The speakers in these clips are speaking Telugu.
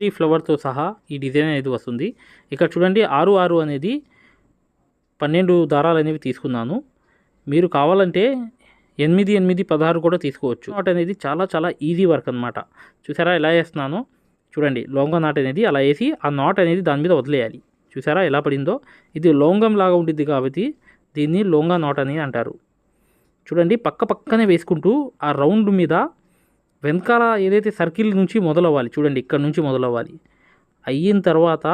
ఈ ఫ్లవర్తో సహా ఈ డిజైన్ అనేది వస్తుంది. ఇక్కడ చూడండి ఆరు ఆరు అనేది పన్నెండు దారాలు అనేవి తీసుకున్నాను. మీరు కావాలంటే ఎనిమిది ఎనిమిది పదహారు కూడా తీసుకోవచ్చు. నాట్ అనేది చాలా చాలా ఈజీ వర్క్ అనమాట చూసారా ఎలా వేస్తున్నానో? చూడండి లోంగం నాట్ అనేది అలా వేసి ఆ నాట్ అనేది దాని మీద వదిలేయాలి. చూసారా ఎలా పడిందో? ఇది లోంగం లాగా ఉంటుంది కాబట్టి దీన్ని లోంగా నాట్ అని అంటారు. చూడండి పక్క పక్కనే వేసుకుంటూ ఆ రౌండ్ మీద వెనకాల ఏదైతే సర్కిల్ నుంచి మొదలవ్వాలి చూడండి ఇక్కడ నుంచి మొదలవ్వాలి. అయిన తర్వాత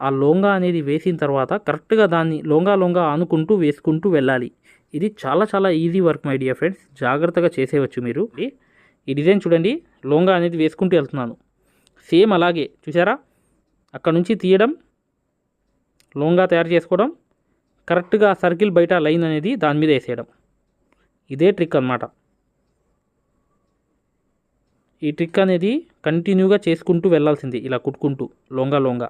ఆ లోంగా అనేది వేసిన తర్వాత కరెక్ట్గా దాన్ని లోంగా లోంగా ఆనుకుంటూ వేసుకుంటూ వెళ్ళాలి. ఇది చాలా చాలా easy work my dear friends. జాగ్రత్తగా చేసేవచ్చు మీరు. ఈ డిజైన్ చూడండి లోంగా అనేది వేసుకుంటూ వెళ్తున్నాను. సేమ్ అలాగే చూసారా? అక్కడ నుంచి తీయడం లోంగా తయారు చేసుకోవడం కరెక్ట్గా సర్కిల్ బయట లైన్ అనేది దాని మీద వేసేయడం. ఇదే ట్రిక్ అన్నమాట. ఈ ట్రిక్ అనేది కంటిన్యూగా చేసుకుంటూ వెళ్ళాల్సింది. ఇలా కుట్టుకుంటూ లొంగ లొంగ.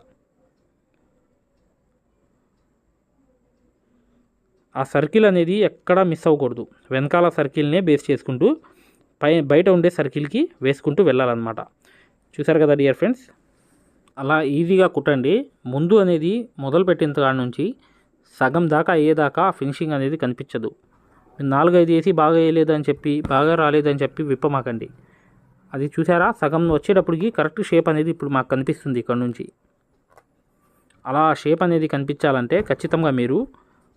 ఆ సర్కిల్ అనేది ఎక్కడా మిస్ అవ్వకూడదు. వెనకాల సర్కిల్నే బేస్ చేసుకుంటూ పై బయట ఉండే సర్కిల్కి వేసుకుంటూ వెళ్ళాలన్నమాట. చూసారు కదా డియర్ ఫ్రెండ్స్ అలా ఈజీగా కుట్టండి. ముందు అనేది మొదలుపెట్టిన కాడ నుంచి సగం దాకా అయ్యేదాకా ఫినిషింగ్ అనేది కనిపించదు. నాలుగైదు వేసి బాగా వేయలేదని చెప్పి బాగా రాలేదని చెప్పి విప్పమాకండి. అది చూసారా సగం వచ్చేటప్పటికి కరెక్ట్ షేప్ అనేది ఇప్పుడు మాకు కనిపిస్తుంది ఇక్కడ నుంచి. అలా షేప్ అనేది కనిపించాలంటే ఖచ్చితంగా మీరు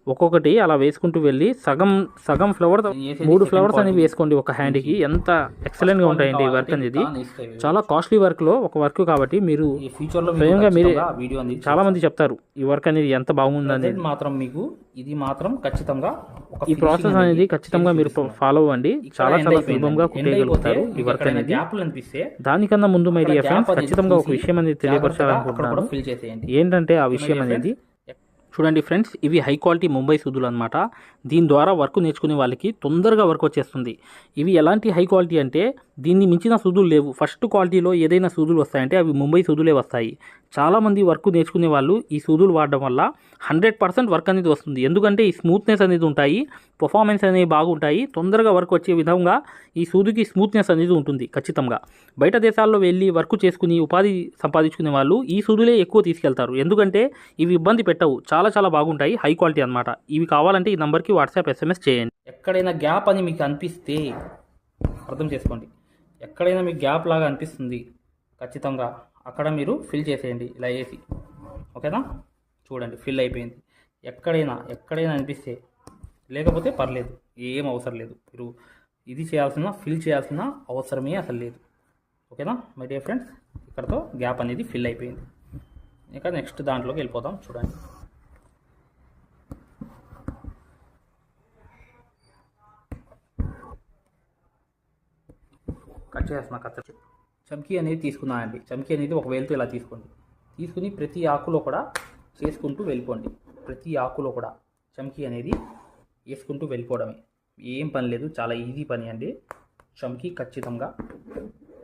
ఒక్కొక్కటి అలా వేసుకుంటూ వెళ్ళి సగం సగం ఫ్లవర్ మూడు ఫ్లవర్స్ అనేవి వేసుకోండి ఒక హ్యాండ్కి. ఎంత ఎక్సలెంట్గా ఉంటాయండి ఈ వర్క్ అనేది. చాలా కాస్ట్లీ వర్క్లో ఒక వర్క్ కాబట్టి మీరు ఫ్యూచర్లో స్వయంగా మీరే వీడియో అనేది చాలా మంది చెప్తారు ఈ వర్క్ అనేది ఎంత బాగుందని మాత్రం మీకు ఇది మాత్రం ఖచ్చితంగా ఈ ప్రాసెస్ అనేది ఖచ్చితంగా మీరు ఫాలో అవ్వండి. చాలా చాలా సులభంగా కుట్టేయగలుగుతారు ఈ వర్క్ అనేది. దానికన్నా ముందు మై డియర్ ఫ్రెండ్స్ ఖచ్చితంగా ఒక విషయం అనేది తెలియపరచాలనుకుంటున్నాను. ఏంటంటే ఆ విషయం అనేది చూడండి ఫ్రెండ్స్ ఇవి హై క్వాలిటీ ముంబై సూదులు అనమాట దీని ద్వారా వర్క్ నేర్చుకునే వాళ్ళకి తొందరగా వర్క్ వచ్చేస్తుంది. ఇవి ఎలాంటి హై క్వాలిటీ అంటే దీన్ని మించిన సూదులు లేవు. ఫస్ట్ క్వాలిటీలో ఏదైనా సూదులు వస్తాయంటే అవి ముంబై సూదులే వస్తాయి. చాలామంది వర్క్ నేర్చుకునే వాళ్ళు ఈ సూదులు వాడడం వల్ల హండ్రెడ్ పర్సెంట్ వర్క్ అనేది వస్తుంది. ఎందుకంటే ఈ స్మూత్నెస్ అనేది ఉంటాయి పర్ఫార్మెన్స్ అనేవి బాగుంటాయి తొందరగా వర్క్ వచ్చే విధంగా ఈ సూదుకి స్మూత్నెస్ అనేది ఉంటుంది ఖచ్చితంగా. బయట దేశాల్లో వెళ్ళి వర్క్ చేసుకుని ఉపాధి సంపాదించుకునే వాళ్ళు ఈ సూదులే ఎక్కువ తీసుకెళ్తారు. ఎందుకంటే ఇవి ఇబ్బంది పెట్టవు. చాలా చాలా బాగుంటాయి హై క్వాలిటీ అనమాట ఇవి కావాలంటే ఈ నెంబర్కి వాట్సాప్ ఎస్ఎంఎస్ చేయండి. ఎక్కడైనా గ్యాప్ అని మీకు అనిపిస్తే అర్థం చేసుకోండి. ఎక్కడైనా మీకు గ్యాప్ లాగా అనిపిస్తుంది ఖచ్చితంగా అక్కడ మీరు ఫిల్ చేసేయండి ఇలా వేసి ఓకేనా? చూడండి ఫిల్ అయిపోయింది. ఎక్కడైనా ఎక్కడైనా అనిపిస్తే లేకపోతే పర్లేదు ఏం అవసరం లేదు. మీరు ఇది చేయాల్సిన ఫిల్ చేయాల్సిన అవసరమే అసలు లేదు. ఓకేనా? మై డియర్ ఫ్రెండ్స్ ఇక్కడతో గ్యాప్ అనేది ఫిల్ అయిపోయింది. ఇంకా నెక్స్ట్ దాంట్లోకి వెళ్ళిపోతాం చూడండి. కట్ చేస్తున్న కత్త చమ్కీ అనేది తీసుకున్నానండి. చమ్కీ అనేది ఒక వేలుతో ఇలా తీసుకోండి. తీసుకుని ప్రతి ఆకులో కూడా చేసుకుంటూ వెళ్ళిపోండి. ప్రతి ఆకులో కూడా చమ్కీ అనేది వేసుకుంటూ వెళ్ళిపోవడమే. ఏం పని లేదు. చాలా ఈజీ పని అండి. చమ్కీ ఖచ్చితంగా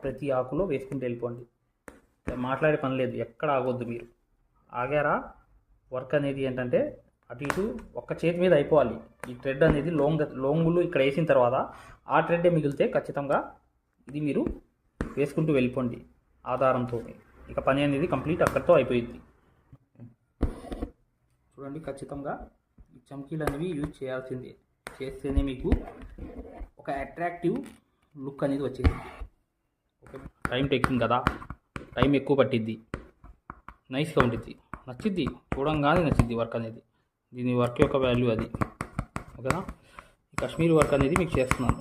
ప్రతి ఆకులో వేసుకుంటూ వెళ్ళిపోండి. మాట్లాడే పని లేదు. ఎక్కడ ఆగొద్దు మీరు. ఆగారా? వర్క్ అనేది ఏంటంటే అటు ఇటు ఒక్క చేతి మీద అయిపోవాలి. ఈ థ్రెడ్ అనేది లోంగ్ లోంగులు ఇక్కడ వేసిన తర్వాత ఆ థ్రెడ్డే మిగిలితే ఖచ్చితంగా ఇది మీరు వేసుకుంటూ వెళ్ళిపోండి ఆధారంతో ఇక పని అనేది కంప్లీట్ అక్కడితో అయిపోయింది. చూడండి ఖచ్చితంగా ఈ చమ్కీలు అనేవి యూజ్ చేయాల్సిందే. చేస్తేనే మీకు ఒక అట్రాక్టివ్ లుక్ అనేది వచ్చేది. ఓకే టైం టేకింగ్ కదా? టైం ఎక్కువ పట్టిద్ది. నైస్గా ఉండిద్ది. నచ్చిద్ది. చూడంగానే నచ్చిద్ది వర్క్ అనేది. దీని వర్క్ యొక్క వాల్యూ అది. ఓకేనా? ఈ కాశ్మీర్ వర్క్ అనేది మీకు చేస్తున్నాను.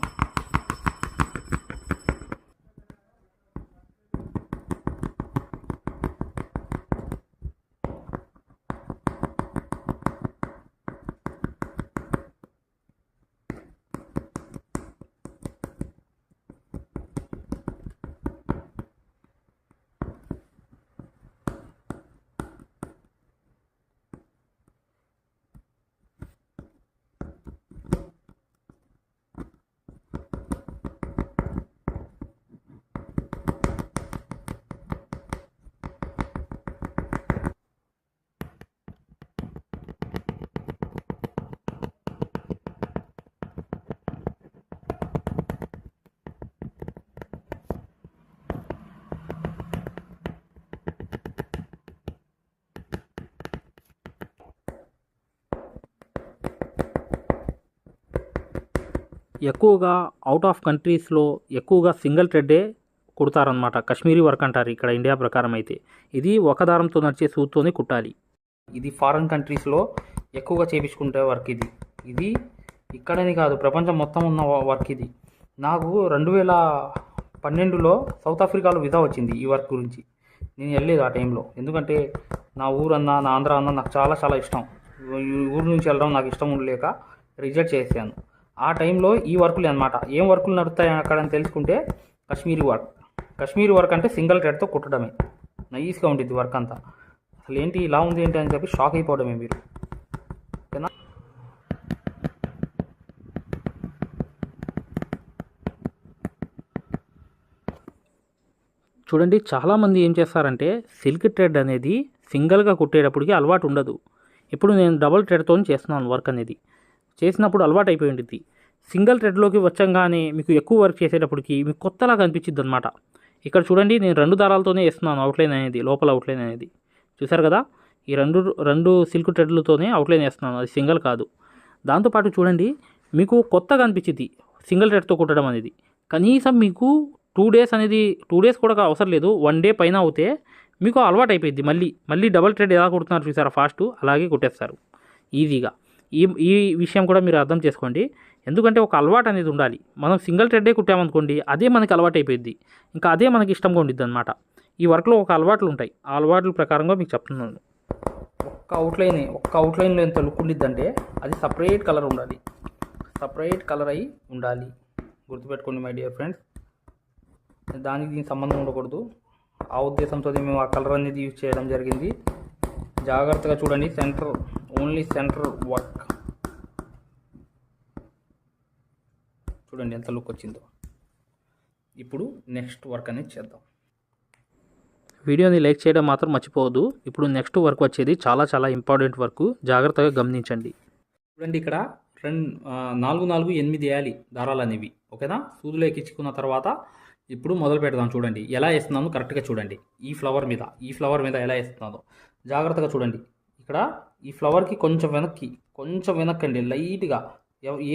ఎక్కువగా అవుట్ ఆఫ్ కంట్రీస్లో ఎక్కువగా సింగిల్ థ్రెడ్డే కుడతారనమాట కాశ్మీరీ వర్క్ అంటారు ఇక్కడ ఇండియా ప్రకారం అయితే. ఇది ఒక దారంతో నడిచే సూత్తోనే కుట్టాలి. ఇది ఫారెన్ కంట్రీస్లో ఎక్కువగా చేపించుకుంటే వర్క్ ఇది. ఇది ఇక్కడని కాదు ప్రపంచం మొత్తం ఉన్న వర్క్ ఇది. నాకు రెండు వేల పన్నెండులో సౌత్ ఆఫ్రికాలో విజా వచ్చింది ఈ వర్క్ గురించి. నేను వెళ్ళలేదు ఆ టైంలో ఎందుకంటే నా ఊరన్నా నా ఆంధ్ర అన్న నాకు చాలా చాలా ఇష్టం. ఈ ఊరు నుంచి వెళ్ళడం నాకు ఇష్టం ఉండలేక రిజెక్ట్ చేశాను. ఆ టైంలో ఈ వర్కులు అనమాట ఏం వర్కులు నడుస్తాయి అక్కడ అని తెలుసుకుంటే కశ్మీరీ వర్క్. కశ్మీరీ వర్క్ అంటే సింగిల్ థ్రెడ్తో కుట్టడమే. నైస్గా ఉంటుంది వర్క్ అంతా. అసలు ఏంటి ఇలా ఉంది ఏంటి అని చెప్పి షాక్ అయిపోవడమే మీరు. ఓకేనా? చూడండి చాలామంది ఏం చేస్తారంటే సిల్క్ థ్రెడ్ అనేది సింగిల్గా కుట్టేటప్పటికి అలవాటు ఉండదు. ఇప్పుడు నేను డబుల్ థ్రెడ్తో చేస్తున్నాను వర్క్ అనేది. చేసినప్పుడు అలవాటు అయిపోయి ఉంటుంది సింగిల్ థ్రెడ్లోకి వచ్చంగానే మీకు ఎక్కువ వర్క్ చేసేటప్పటికి మీకు కొత్తలాగా అనిపించింది అనమాట ఇక్కడ చూడండి నేను రెండు దారాలతోనే వేస్తున్నాను అవుట్లైన్ అనేది లోపల అవుట్లైన్ అనేది. చూసారు కదా? ఈ రెండు రెండు సిల్క్ థ్రెడ్లతోనే అవుట్లైన్ వేస్తున్నాను అది సింగిల్ కాదు. దాంతోపాటు చూడండి మీకు కొత్తగా అనిపించింది సింగిల్ థ్రెడ్తో కుట్టడం అనేది. కనీసం మీకు టూ డేస్ అనేది టూ డేస్ కూడా అవసరం లేదు వన్ డే పైన అవుతే మీకు అలవాటు అయిపోయింది మళ్ళీ. మళ్ళీ డబల్ థ్రెడ్ ఎలా కుడుతున్నారు చూసారా ఫాస్ట్? అలాగే కుట్టేస్తారు. ఈజీగా. ఈ ఈ విషయం కూడా మీరు అర్థం చేసుకోండి. ఎందుకంటే ఒక అలవాటు అనేది ఉండాలి. మనం సింగిల్ థ్రెడ్డే కుట్టామనుకోండి అదే మనకి అలవాటు అయిపోయింది ఇంకా అదే మనకి ఇష్టంగా ఉండిద్ది అనమాట ఈ వర్క్లో ఒక అలవాట్లు ఉంటాయి. ఆ అలవాట్ల ప్రకారంగా మీకు చెప్తున్నాను. ఒక్క అవుట్లైన్ ఒక్క అవుట్లైన్లో ఎంత లుక్ ఉండిద్దంటే అది సపరేట్ కలర్ ఉండాలి. సపరేట్ కలర్ అయి ఉండాలి. గుర్తుపెట్టుకోండి మై డియర్ ఫ్రెండ్స్ దానికి దీనికి సంబంధం ఉండకూడదు. ఆ ఉద్దేశంతో మేము ఆ కలర్ అనేది యూజ్ చేయడం జరిగింది. జాగ్రత్తగా చూడండి. Centre only centre work. చూడండి ఎంత లుక్ వచ్చిందో. ఇప్పుడు నెక్స్ట్ వర్క్ అనేది చేద్దాం. వీడియోని లైక్ చేయడం మాత్రం మర్చిపోవద్దు. ఇప్పుడు నెక్స్ట్ వర్క్ వచ్చేది చాలా చాలా ఇంపార్టెంట్ వర్క్. జాగ్రత్తగా గమనించండి. చూడండి ఇక్కడ రెండు నాలుగు నాలుగు ఎనిమిది వేయాలి దారాలు అనేవి. ఓకేనా? సూదులు ఎక్కించుకున్న తర్వాత ఇప్పుడు మొదలు పెడదాం చూడండి. ఎలా వేస్తున్నాను కరెక్ట్గా చూడండి. ఈ ఫ్లవర్ మీద ఈ ఫ్లవర్ మీద ఎలా వేస్తున్నాను. జాగ్రత్తగా చూడండి. ఇక్కడ ఈ ఫ్లవర్కి కొంచెం వెనక్కి కొంచెం వెనక్కండి లైట్గా.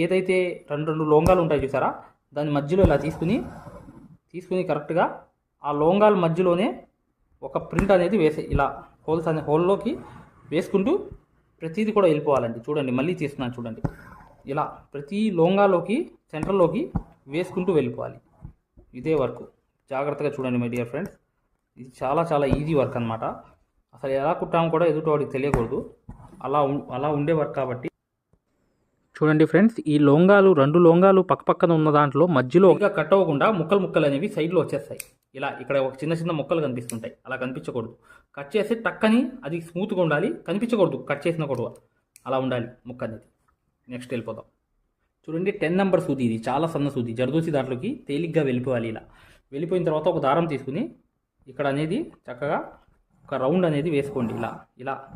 ఏదైతే రెండు రెండు లోంగాలు ఉంటాయి చూసారా? దాని మధ్యలో ఇలా తీసుకుని తీసుకుని కరెక్ట్గా ఆ లోంగాల మధ్యలోనే ఒక ప్రింట్ అనేది వేసే ఇలా హోల్స్ అనే హోల్లోకి వేసుకుంటూ ప్రతిదీ కూడా వెళ్ళిపోవాలండి. చూడండి మళ్ళీ తీస్తున్నాను చూడండి. ఇలా ప్రతి లోంగాలోకి సెంటర్లోకి వేసుకుంటూ వెళ్ళిపోవాలి. ఇదే వర్క్. జాగ్రత్తగా చూడండి మై డియర్ ఫ్రెండ్స్. ఇది చాలా చాలా ఈజీ వర్క్ అనమాట అసలు ఎలా కుట్టామో కూడా ఎదుటి వాడికి తెలియకూడదు. అలా అలా ఉండేవారు కాబట్టి. చూడండి ఫ్రెండ్స్ ఈ లొంగాలు రెండు లొంగాలు పక్కపక్కన ఉన్న దాంట్లో మధ్యలో ఇంకా కట్ అవ్వకుండా ముక్కలు ముక్కలు అనేవి సైడ్లో వచ్చేస్తాయి. ఇలా ఇక్కడ ఒక చిన్న చిన్న ముక్కలు కనిపిస్తుంటాయి. అలా కనిపించకూడదు. కట్ చేసి టక్కని అది స్మూత్గా ఉండాలి. కనిపించకూడదు. కట్ చేసిన కూడా అలా ఉండాలి ముక్క అనేది. నెక్స్ట్ వెళ్ళిపోదాం. చూడండి టెన్ నెంబర్ సూది ఇది. చాలా సన్న సూది. జరదూసి దాంట్లోకి తేలిగ్గా వెళ్ళిపోవాలి ఇలా. వెళ్ళిపోయిన తర్వాత ఒక దారం తీసుకుని ఇక్కడ అనేది చక్కగా ఒక రౌండ్ అనేది వేసుకోండి. ఇలా ఇలా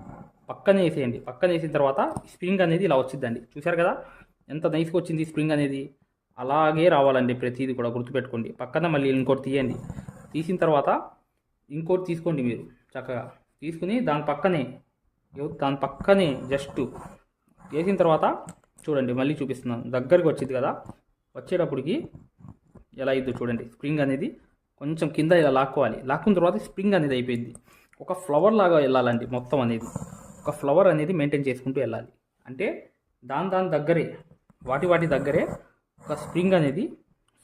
పక్కన వేసేయండి. పక్కన వేసిన తర్వాత స్ప్రింగ్ అనేది ఇలా వచ్చిందండి చూశారు కదా? ఎంత నైస్గా వచ్చింది స్ప్రింగ్ అనేది. అలాగే రావాలండి ప్రతిదీ కూడా గుర్తుపెట్టుకోండి. పక్కన మళ్ళీ ఇంకోటి తీయండి. తీసిన తర్వాత ఇంకోటి తీసుకోండి మీరు చక్కగా. తీసుకుని దాని పక్కనే దాని పక్కనే జస్ట్ వేసిన తర్వాత చూడండి మళ్ళీ చూపిస్తున్నాను. దగ్గరికి వచ్చింది కదా? వచ్చేటప్పటికి ఎలా అయిందో చూడండి. స్ప్రింగ్ అనేది కొంచెం కింద ఇలా లాక్కోవాలి. లాక్కున్న తర్వాత స్ప్రింగ్ అనేది అయిపోయింది. ఒక ఫ్లవర్ లాగా వెళ్ళాలండి మొత్తం అనేది. ఒక ఫ్లవర్ అనేది మెయింటైన్ చేసుకుంటూ వెళ్ళాలి. అంటే దాని దాని దగ్గరే వాటి వాటి దగ్గరే ఒక స్ప్రింగ్ అనేది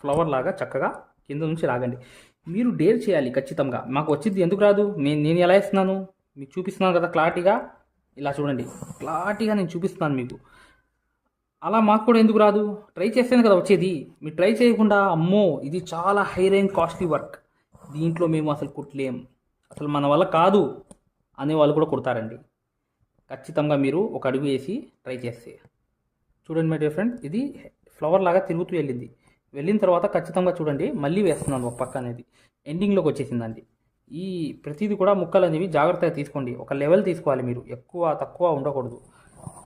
ఫ్లవర్ లాగా చక్కగా కింద నుంచి రాగండి. మీరు డేర్ చేయాలి ఖచ్చితంగా. మాకు వచ్చింది ఎందుకు రాదు? నేను నేను ఎలా ఇస్తున్నాను మీకు చూపిస్తున్నాను కదా క్లారిటీగా? ఇలా చూడండి. క్లారిటీగా నేను చూపిస్తున్నాను మీకు. అలా మాకు కూడా ఎందుకు రాదు? ట్రై చేస్తేనే కదా వచ్చేది. మీరు ట్రై చేయకుండా అమ్మో ఇది చాలా హై రేంజ్ కాస్ట్లీ వర్క్ దీంట్లో మేము అసలు కుట్టలేం. అసలు మన వల్ల కాదు అనే వాళ్ళు కూడా కుడతారండి. ఖచ్చితంగా మీరు ఒక అడుగు వేసి ట్రై చేస్తే. చూడండి మై డియర్ ఫ్రెండ్ ఇది ఫ్లవర్ లాగా తిరుగుతూ వెళ్ళింది. వెళ్ళిన తర్వాత ఖచ్చితంగా చూడండి మళ్ళీ వేస్తున్నాను ఒక పక్క అనేది. ఎండింగ్లోకి వచ్చేసిందండి. ఈ ప్రతిదీ కూడా ముక్కలు అనేవి జాగ్రత్తగా తీసుకోండి. ఒక లెవెల్ తీసుకోవాలి మీరు. ఎక్కువ తక్కువ ఉండకూడదు.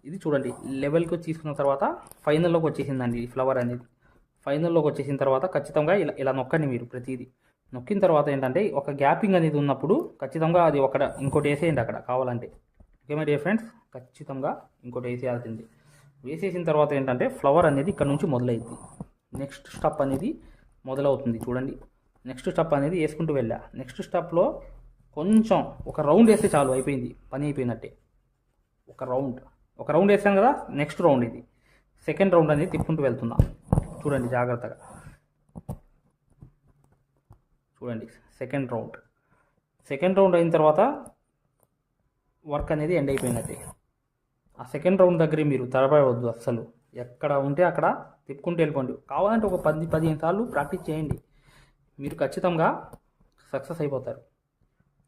ఇది చూడండి లెవెల్కి తీసుకున్న తర్వాత ఫైనల్లోకి వచ్చేసిందండి ఈ ఫ్లవర్ అనేది. ఫైనల్లోకి వచ్చేసిన తర్వాత ఖచ్చితంగా ఇలా ఇలా నొక్కండి మీరు ప్రతిదీ. నొక్కిన తర్వాత ఏంటంటే ఒక గ్యాపింగ్ అనేది ఉన్నప్పుడు ఖచ్చితంగా అది ఒకట ఇంకోటి వేసేయండి అక్కడ కావాలంటే. ఓకే మై డియర్ ఫ్రెండ్స్ ఖచ్చితంగా ఇంకోటి వేసేయాల్సింది. వేసేసిన తర్వాత ఏంటంటే ఫ్లవర్ అనేది ఇక్కడ నుంచి మొదలైంది నెక్స్ట్ స్టెప్ అనేది మొదలవుతుంది. చూడండి. నెక్స్ట్ స్టెప్ అనేది వేసుకుంటూ వెళ్ళా. నెక్స్ట్ స్టెప్లో కొంచెం ఒక రౌండ్ వేస్తే చాలు అయిపోయింది. పని అయిపోయినట్టే. ఒక రౌండ్ ఒక రౌండ్ వేసాను కదా నెక్స్ట్ రౌండ్ ఇది. సెకండ్ రౌండ్ అనేది తిప్పుకుంటూ వెళ్తున్నా. చూడండి జాగ్రత్తగా. చూడండి సెకండ్ రౌండ్ సెకండ్ రౌండ్ అయిన తర్వాత వర్క్ అనేది ఎండ్ అయిపోయినది ఆ సెకండ్ రౌండ్ దగ్గర మీరు తడబడవద్దు అస్సలు. ఎక్కడ ఉంటే అక్కడ తిప్పుకుంటూ వెళ్ళిపోండి. కావాలంటే ఒక పది పదిహేను సార్లు ప్రాక్టీస్ చేయండి. మీరు ఖచ్చితంగా సక్సెస్ అయిపోతారు.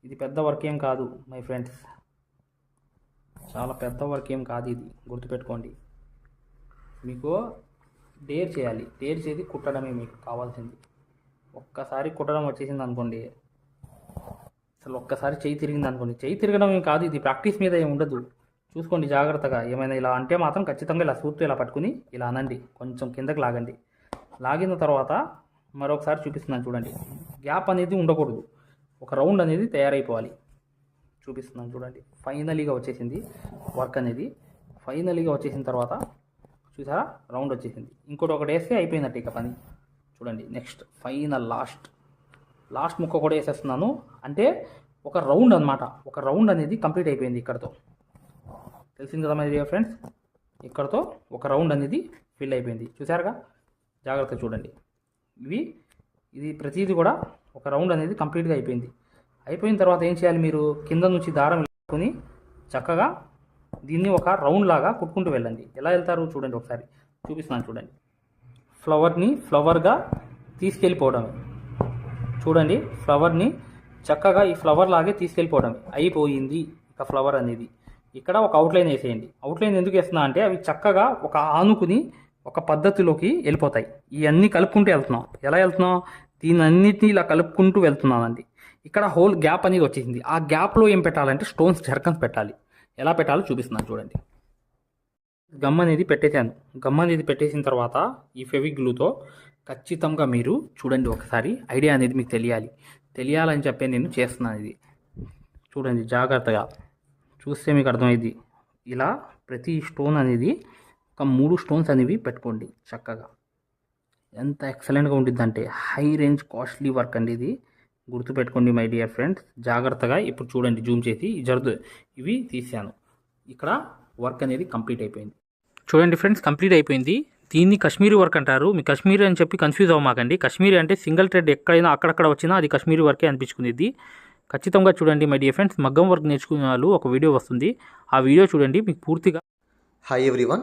ఇది పెద్ద వర్క్ ఏం కాదు మై ఫ్రెండ్స్ చాలా పెద్ద వర్క్ ఏం కాదు ఇది. గుర్తుపెట్టుకోండి. మీకు డేర్ చేయాలి. డేర్ చేసి కుట్టడమే మీకు కావాల్సింది. ఒక్కసారి కుట్టడం వచ్చేసింది అనుకోండి. అసలు ఒక్కసారి చేయి తిరిగింది అనుకోండి. చేయి తిరగడం ఏం కాదు ఇది ప్రాక్టీస్ మీద ఏమి ఉండదు. చూసుకోండి జాగ్రత్తగా. ఏమైనా ఇలా అంటే మాత్రం ఖచ్చితంగా ఇలా సూత్తో ఇలా పట్టుకుని ఇలా అనండి. కొంచెం కిందకి లాగండి. లాగిన తర్వాత మరొకసారి చూపిస్తున్నాను చూడండి. గ్యాప్ అనేది ఉండకూడదు. ఒక రౌండ్ అనేది తయారైపోవాలి. చూపిస్తున్నాను చూడండి. ఫైనలీగా వచ్చేసింది వర్క్ అనేది. ఫైనలీగా వచ్చేసిన తర్వాత చూసారా? రౌండ్ వచ్చేసింది. ఇంకోటి ఒకటి వేస్తే అయిపోయినట్టు ఇక పని. చూడండి నెక్స్ట్ ఫైనల్ లాస్ట్ లాస్ట్ ముక్క కూడా వేసేస్తున్నాను. అంటే ఒక రౌండ్ అన్నమాట. ఒక రౌండ్ అనేది కంప్లీట్ అయిపోయింది ఇక్కడతో. తెలిసింది కదా మరి ఫ్రెండ్స్ ఇక్కడతో ఒక రౌండ్ అనేది ఫిల్ అయిపోయింది. చూసారుగా జాగ్రత్త చూడండి. ఇవి ఇది ప్రతిదీ కూడా ఒక రౌండ్ అనేది కంప్లీట్గా అయిపోయింది. అయిపోయిన తర్వాత ఏం చేయాలి మీరు? కింద నుంచి దారం వేసుకొని చక్కగా దీన్ని ఒక రౌండ్ లాగా కుట్టుకుంటూ వెళ్ళండి. ఎలా వెళ్తారు? చూడండి ఒకసారి. చూపిస్తున్నాను చూడండి. ఫ్లవర్ని ఫ్లవర్గా తీసుకెళ్ళిపోవడమే చూడండి ఫ్లవర్ని చక్కగా ఈ ఫ్లవర్ లాగే తీసుకెళ్ళిపోవడమే అయిపోయింది ఇక ఫ్లవర్ అనేది. ఇక్కడ ఒక అవుట్లైన్ వేసేయండి. అవుట్లైన్ ఎందుకు వేస్తున్నా అంటే అవి చక్కగా ఒక ఆనుకుని ఒక పద్ధతిలోకి వెళ్ళిపోతాయి. ఇవన్నీ కలుపుకుంటూ వెళ్తున్నాం. ఎలా వెళ్తున్నాం? దీని అన్నిటిని ఇలా కలుపుకుంటూ వెళ్తున్నానండి ఇక్కడ హోల్ గ్యాప్ అనేది వచ్చేసింది. ఆ గ్యాప్లో ఏం పెట్టాలంటే స్టోన్స్ జర్కన్స్ పెట్టాలి. ఎలా పెట్టాలో చూపిస్తున్నాను చూడండి. గమ్ అనేది పెట్టేశాను. గమ్ అనేది పెట్టేసిన తర్వాత ఈ ఫెవిగ్లూతో ఖచ్చితంగా మీరు చూడండి ఒకసారి. ఐడియా అనేది మీకు తెలియాలి. తెలియాలని చెప్పి నేను చేస్తున్నాను ఇది. చూడండి జాగ్రత్తగా. చూస్తే మీకు అర్థమైంది ఇలా ప్రతి స్టోన్ అనేది ఒక మూడు స్టోన్స్ అనేవి పెట్టుకోండి చక్కగా. ఎంత ఎక్సలెంట్గా ఉంటుందంటే హై రేంజ్ కాస్ట్లీ వర్క్ అండి ఇది. గుర్తుపెట్టుకోండి మై డియర్ ఫ్రెండ్స్. జాగ్రత్తగా ఇప్పుడు చూడండి జూమ్ చేసి జరుగుతుంది ఇవి తీసాను ఇక్కడ వర్క్ అనేది కంప్లీట్ అయిపోయింది. చూడండి ఫ్రెండ్స్ కంప్లీట్ అయిపోయింది. దీన్ని కాశ్మీరీ వర్క్ అంటారు. మీ కాశ్మీరీ అని చెప్పి కన్ఫ్యూజ్ అవ్వమాకండి. కాశ్మీరీ అంటే సింగిల్ థ్రెడ్ ఎక్కడైనా అక్కడక్కడ వచ్చినా అది కాశ్మీరీ వర్కే అనిపించుకునేది. ఖచ్చితంగా చూడండి మై డియర్ ఫ్రెండ్స్ మగ్గం వర్క్ నేర్చుకునే వాళ్ళు ఒక వీడియో వస్తుంది. ఆ వీడియో చూడండి మీకు పూర్తిగా హాయ్ ఎవ్రీవన్